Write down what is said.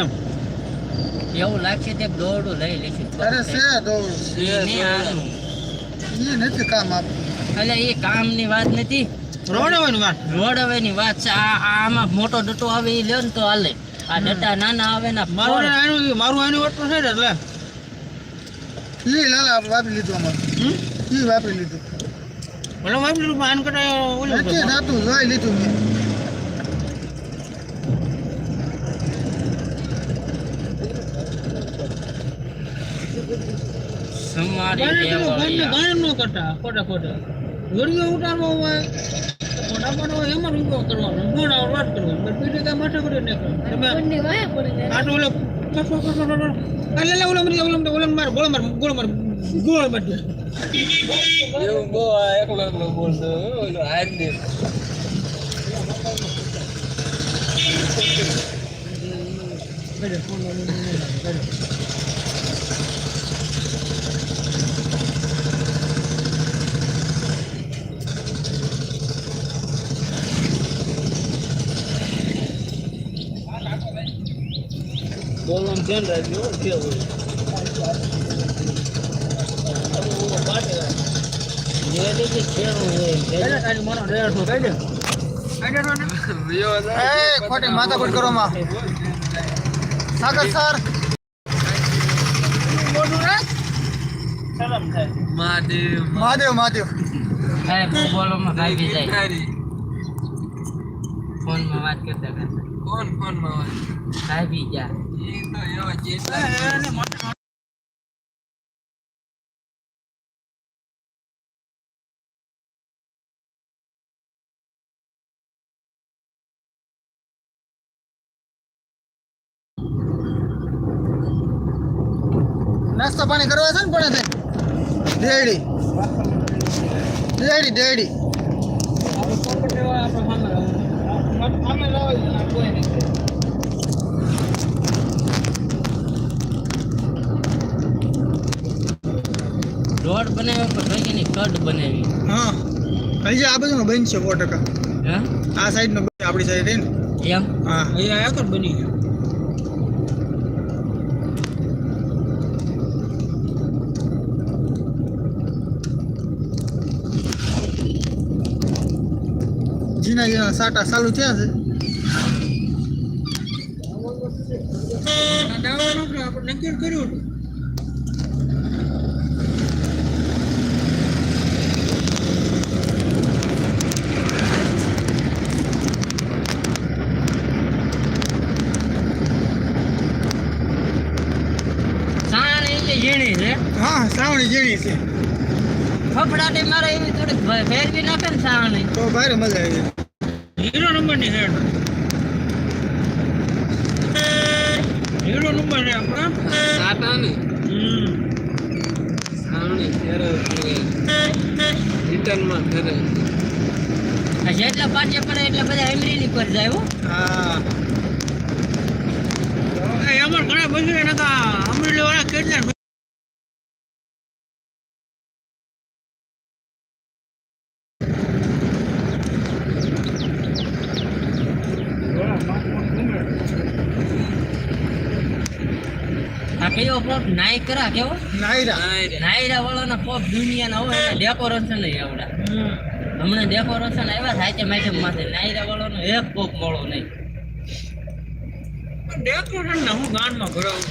એમ. એવું લાગશે તે દોરડું લઈ લેશું અરે છે આનું. એ નથી કામ આપતું એટલે એ કામની વાત નથી. રોડ હવે ને વાત? રોડવેની વાત છે. આ આમાં મોટો ડટો આવે એ લ્યો ને તો હાલે. આ ડટા નાના આવે ને મારું આનું મારું આનું વટું છે ને એટલે. ઈ લાલા વાપરી લીધું અમારે. હમ? ઈ વાપરી લીધું. ભલે વાપરી લીધું આનું કરતા ઓલું નથી થતું જોઈ લીધું મેં. સમારી ગાયને દેવાળી. ગાયને ન કરતા ખોટા ખોટા ઘડીઓ ઉતારવો હોય તો ખોટા પાડો હોય એમાં રૂપો કરવાનો ગુણ આવે વાત કરવાની પીઠે કાંઈ માથે કરી નહીં કરવાનું. તમે આ તો ઓલો આ લે લે ઓલો મરી ઓલો ઓલો માર ગોળ માર ગોળ માર ગોળ માર. એવું આ એકલો એકલો બોલતો ઓલો હારી બેડે, ફોન વાળું નહીં, નહીં, નહીં, બેડે. બોલવાનું ધ્યાન રાખજો કેવું જે હોય. ખોટી માથાકૂટ કરો માં. સાગર સર. મહાદેવ મહાદેવ. મહાદેવ ભાગી જાય. ફોનમાં વાત કરતા કોણ કોણમાં હોય ભાગી નાસ્તો પાણી કરવા છે ને પણ રેડી રેડી દેડી આપણે પોપટ લેવા આપણે સામે લાવવાનું. સામે લાવવાનું, આ કોઈ નહીં. રોડ બનાવ્યો પણ ભાઈની કટ બનાવી? હા. હજી આ બધું બનશે સો ટકા. હે? આ સાઈડ નો આપણી સાઈડ રહી ને એમ? હા. અહીંયા એક જ બની ગયો. જીના જીના સાટા ચાલુ થયા છે. આપણે નક્કી કર્યું હતું સાણ એટલે ઝીણી છે. હા સાવણી ઝીણી છે. ફફડાટી મારે એવી થોડીક ફેરવી નાખે ને શ્રાવણી. તો ભારે મજા આવી હીરો નંબરની હેડ હીરો નંબર છે આપણા. સાટાની હમ. સાવણી ફેરવે રિટર્નમાં ફેરવે આ જેટલા પાછે પડે એટલા બધા એમરીની પર જાય હો. હા. એમાં ઘણા બધું નતા. અમરેલી વાળા કેટલા કયો પોપ નાયકરા કેવો નાયરા. નાયરા વાળાનો પોપ દુનિયાના હોય એને ડેકોરેશન નહીં આવડા. હમણાં ડેકોરેશન આવ્યા સાચે માધ્યમમાંથી નાયરા વાળાનો એક પોપ મળો નહીં. ડેકોરેશન ને હું ગાનમાં ભરાવું.